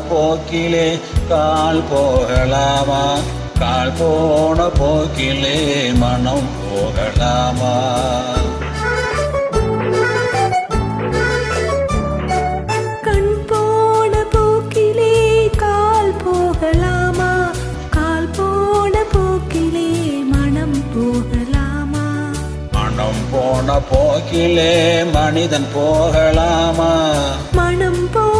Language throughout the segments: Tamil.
போக்கிலே கால் போகலாமா? கால் போன போக்கிலே மனம் போகலாமா? போன போக்கிலே கால் போகலாமா? கால் போன போக்கிலே மனம் போகலாமா? மனம் போன போக்கிலே மனிதன் போகலாமா? மனம் போன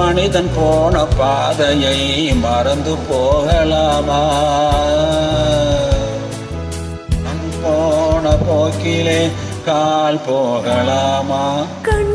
மனிதன் போன பாதையை மறந்து போகலாமா? மனம் போன போக்கிலே கால் போகலாமா? கண்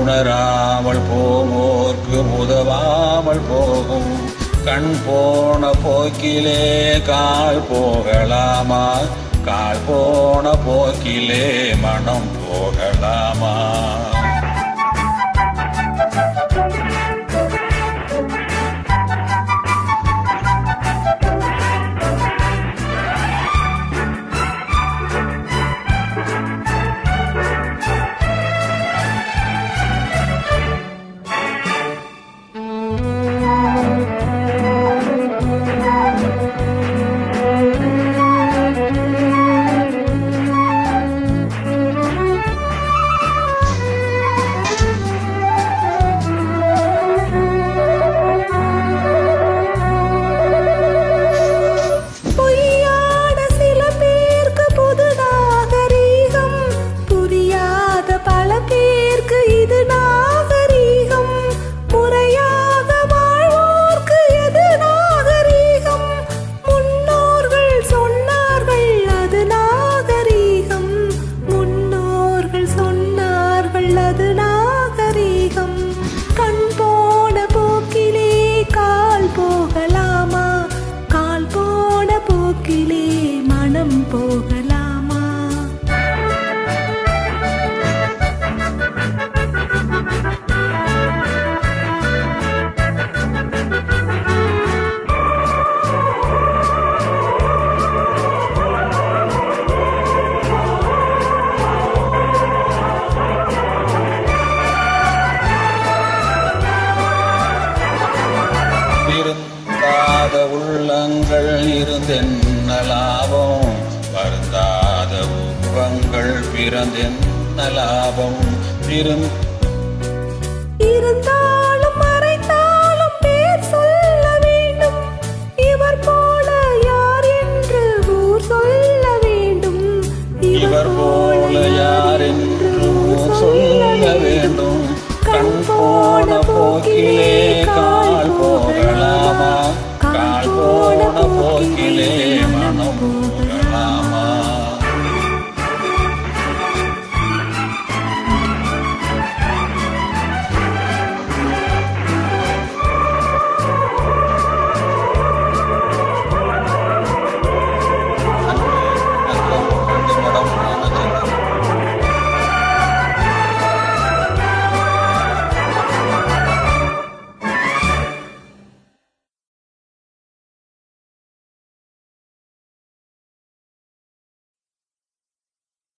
உணராமல் போமோர்க்கு உதவாமல் போகும். கண் போன போக்கிலே கால் போகலாமா? கால் போன போக்கிலே மனம் போகலாமா? கண் உங்கள் பிறந்தென்ன லாபம் இருந்தாலும் மறைத்தாலும் பேர் சொல்ல வேண்டும். இவர் போல யார் கண் போன போக்கிலே